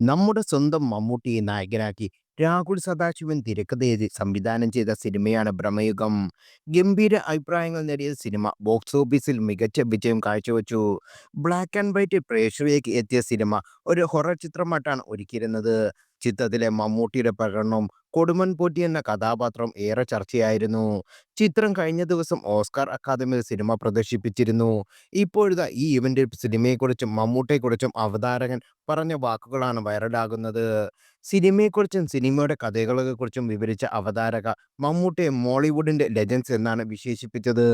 നമ്മുടെ സ്വന്തം മമ്മൂട്ടിയെ നായകനാക്കി രാഹുൽ സദാശിവൻ തിരക്കഥയെഴുതി സംവിധാനം ചെയ്ത സിനിമയാണ് ഭ്രമയുഗം. ഗംഭീര അഭിപ്രായങ്ങൾ നേടിയ സിനിമ ബോക്സ് ഓഫീസിൽ മികച്ച വിജയം കാഴ്ചവെച്ചു. ബ്ലാക്ക് ആൻഡ് വൈറ്റ് പ്രേക്ഷകരിലേക്ക് എത്തിയ സിനിമ ഒരു ഹൊറർ ചിത്രമായിട്ടാണ് ഒരുക്കിയിരുന്നത്. ചിത്രത്തിലെ മമ്മൂട്ടിയുടെ പ്രകടനവും കൊടുമൺ പോറ്റി എന്ന കഥാപാത്രം ഏറെ ചർച്ചയായിരുന്നു. ചിത്രം കഴിഞ്ഞ ദിവസം ഓസ്കാർ അക്കാദമിയിൽ സിനിമ പ്രദർശിപ്പിച്ചിരുന്നു. ഇപ്പോഴത്തെ ഈ ഇവന്റിൽ സിനിമയെക്കുറിച്ചും മമ്മൂട്ടിയെക്കുറിച്ചും അവതാരകൻ പറഞ്ഞ വാക്കുകളാണ് വൈറലാകുന്നത്. സിനിമയെക്കുറിച്ചും സിനിമയുടെ കഥകളെക്കുറിച്ചും വിവരിച്ച അവതാരക മമ്മൂട്ടിയെ മോളിവുഡിന്റെ ലെജൻസ് എന്നാണ് വിശേഷിപ്പിച്ചത്.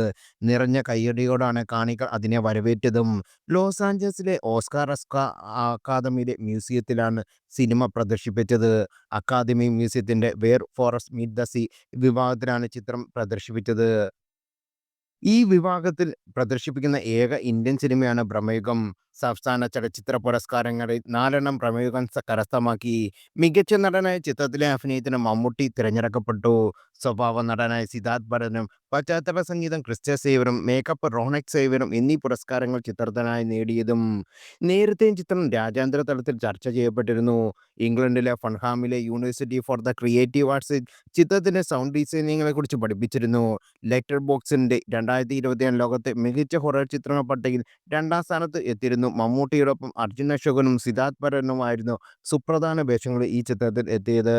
നിറഞ്ഞ കയ്യടിയോടാണ് കാണികൾ അതിനെ വരവേറ്റതും. ലോസ് ആഞ്ചൽസിലെ ഓസ്കാർ അക്കാദമിയിലെ മ്യൂസിയത്തിലാണ് സിനിമ പ്രദർശിപ്പിച്ചത്. Academy മ്യൂസിയത്തിന്റെ where forest meet the sea വിഭാഗത്തിലാണ് ചിത്രം പ്രദർശിപ്പിച്ചത്. ഈ വിഭാഗത്തിൽ പ്രദർശിപ്പിക്കുന്ന ഏക ഇന്ത്യൻ സിനിമയാണ് ഭ്രമയുഗം. സംസ്ഥാന ചലച്ചിത്ര പുരസ്കാരങ്ങളിൽ നാലെണ്ണം ഭ്രമയുഗം കരസ്ഥമാക്കി. മികച്ച നടനായ ചിത്രത്തിലെ അഭിനയത്തിന് മമ്മൂട്ടി തിരഞ്ഞെടുക്കപ്പെട്ടു. സ്വഭാവ നടനായ സിദ്ധാർത്ഥ് ഭരനും പശ്ചാത്തല സംഗീതം ക്രിസ്ത്യ സേവരും മേക്കപ്പ് റോണക് സേവരും എന്നീ പുരസ്കാരങ്ങൾ ചിത്രത്തിനായി നേടിയതും. നേരത്തെയും ചിത്രം രാജ്യാന്തര തലത്തിൽ ചർച്ച ചെയ്യപ്പെട്ടിരുന്നു. ഇംഗ്ലണ്ടിലെ ഫൺഹാമിലെ യൂണിവേഴ്സിറ്റി ഫോർ ദ ക്രിയേറ്റീവ് ആർട്സിൽ ചിത്രത്തിന്റെ സൗണ്ട് ഡിസൈനിങ്ങിനെക്കുറിച്ച് പഠിപ്പിച്ചിരുന്നു. ലെറ്റർ ബോക്സിന്റെ രണ്ടായിരത്തി ഇരുപത്തിനാല് ലോകത്തെ മികച്ച ഹൊറർ ചിത്രങ്ങൾ പട്ടികയിൽ രണ്ടാം സ്ഥാനത്ത് എത്തിയിരുന്നു. മമ്മൂട്ടിയോടൊപ്പം അർജുൻ അശോകനും സിദ്ധാർത്ഥ് പരനുമായിരുന്നു സുപ്രധാന വേഷങ്ങളിൽ ഈ ചിത്രത്തിൽ എത്തിയത്.